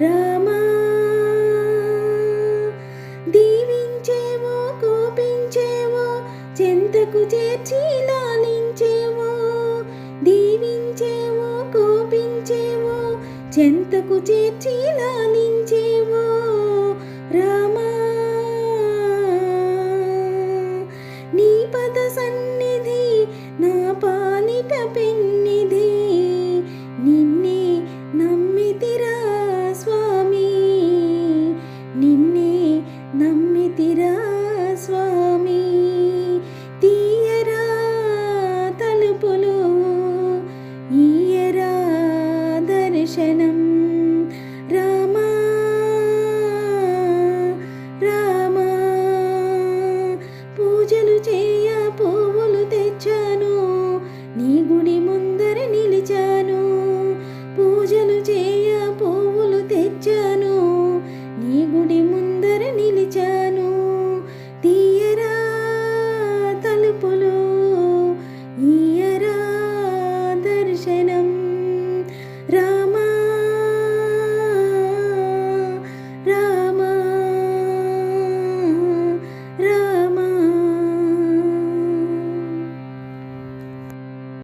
రామా. కోపించేవో చెంతకు చేర్చి లాలించేవో కోపించేవో చెంతకు ദർശന